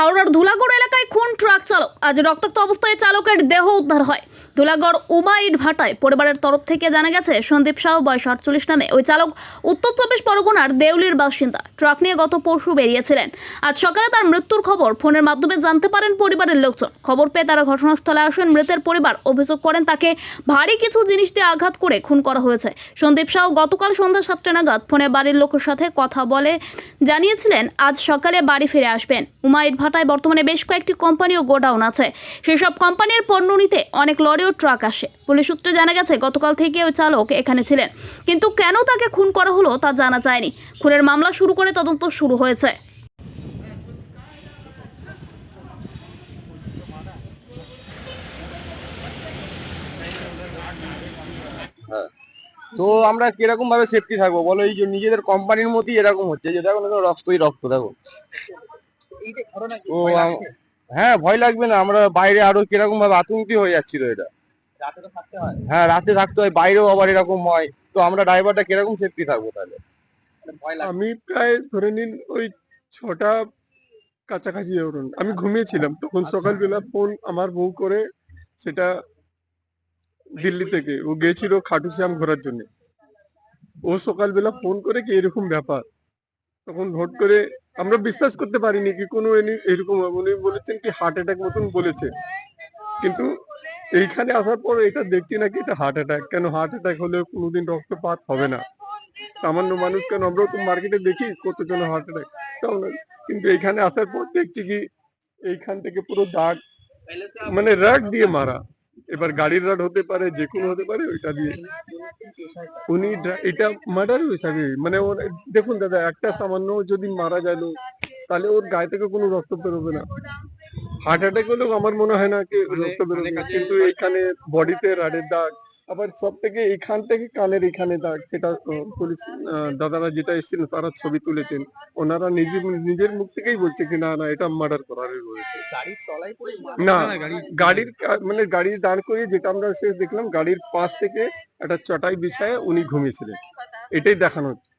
হাওড়ার ধুলাগড় এলাকায় খুন ট্রাক চালক। আজ রক্তাক্ত অবস্থায় চালকের দেহ উদ্ধার হয়। ধুলাগড় উমাইড ভাটায় পরিবারের তরফ থেকে জানা গেছে, সন্দীপ সাহ, বয়স আটচল্লিশ নামে। ওই চালক উত্তর চব্বিশ পরগনার দেউলির বাসিন্দা। ট্রাক নিয়ে গত পরশু বেরিয়েছিলেন। আজ সকালে তার মৃত্যুর খবর ফোনের মাধ্যমে জানতে পারেন পরিবারের লোকজন। খবর পেয়ে তারা ঘটনাস্থলে আসেন। মৃতের পরিবার অভিযোগ করেন তাকে ভারী কিছু জিনিস দিয়ে আঘাত করে খুন করা হয়েছে। সন্দীপ সাহ গতকাল সন্ধ্যা সাতটা নাগাদ ফোনে বাড়ির লোকের সাথে কথা বলে জানিয়েছিলেন, আজ সকালে বাড়ি ফিরে আসবেন। উমাইট ভাটায় বর্তমানে বেশ কয়েকটি কোম্পানি ও গোডাউন আছে। সেসব কোম্পানির পণ্য নিতে অনেক লরি ও ট্রাক আসে। পুলিশ সূত্রে জানা গেছে, গতকাল থেকে ওই চালক এখানে ছিলেন। কিন্তু কেন তাকে খুন করা হলো তা জানা যায়নি। খুনের মামলা শুরু করে তদন্ত শুরু হয়েছে। হ্যাঁ। তো আমরা কীরকম ভাবে সেফটি থাকব? বলো এই যে নিজেদের কোম্পানির মধ্যেই এরকম হচ্ছে যে দেখো না রক্তই রক্ত দেখো। ও হ্যাঁ ভয় লাগবে না আমরা বাইরে আরও কীরকম ভাবে আতঙ্কি হয়ে যাচ্ছিল এটা। হ্যাঁ। রাতে থাকতে হয় বাইরেও আবার এরকম হয়। তো আমরা ড্রাইভারটা কীরকম সেফটি থাকব তাহলে? আমি প্রায় ধরে নিন ওই ছটা কাছাকাছি ধরুন আমি ঘুমিয়েছিলাম তখন সকালবেলা ফোন আমার বউ করে সেটা দিল্লি থেকে। ও গেছিল খাটু শ্যাম ঘোরার জন্য। ও সকালবেলা ফোন করে কি এরকম ব্যাপার? তখন ভোট করে আমরা বিশ্বাস করতে পারিনি কি কোনো এরকম। উনি বলেছেন কি হার্ট অ্যাটাক মতন বলেছে। কিন্তু এইখানে আসার পর এটা দেখছি নাকি এটা হার্ট অ্যাটাক কেন হার্ট অ্যাটাক হলে কোনোদিন রক্তপাত হবে না। সামান্য মানুষ কেন? আমরাও তো মার্কেটে দেখি কতজন হার্ট অ্যাটাক কিন্তু এইখানে আসার পর দেখছি কি এইখান থেকে পুরো দাগ মানে রাগ দিয়ে মারা। এবার গাড়ির রাড হতে পারে যে কোনো হতে পারে ওইটা দিয়ে। উনি এটা মার্ডার হিসাবে মানে ওর দেখুন দাদা একটা সামান্য যদি মারা গেল তাহলে ওর গায়ে থেকে কোনো রক্ত বেরোবে না। হার্ট অ্যাটাক হলেও আমার মনে হয় না কি রক্ত বেরোবে না। কিন্তু এইখানে বডিতে রাডের দাগ। আবার সব থেকে এখান থেকে কানের এখানে দাগ সেটা পুলিশ দাদারা যেটা এসেছিলেন তারা ছবি তুলেছেন। ওনারা নিজের নিজের মুখ থেকেই বলছে কি না না এটা মার্ডার করার রয়েছে। না গাড়ির মানে গাড়ি দাঁড় করিয়ে যেটা আমরা শেষ দেখলাম গাড়ির পাশ থেকে একটা চটাই বিছায় উনি ঘুমিয়েছিলেন। এটাই দেখানো হচ্ছে।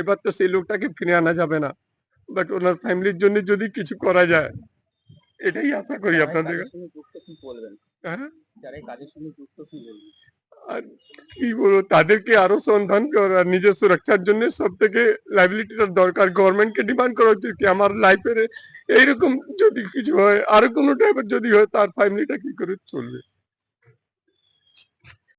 এবার তো সেই লোকটাকে ফিরে আনা যাবে না। বাট ওনার ফ্যামিলির জন্য যদি কিছু করা যায় এটাই আশা করি আপনাদের কাছে। হ্যাঁ আর কি বলব, তাদেরকে আরও সন্ধান করা, নিজের সুরক্ষার জন্য সব থেকে লাইবিলিটিটার দরকার গভর্নমেন্টকে ডিমান্ড করা উচিত কি আমার লাইফের এইরকম যদি কিছু হয়, আরও কোনো টাইপের যদি হয়, তার ফ্যামিলিটা কি করে চলবে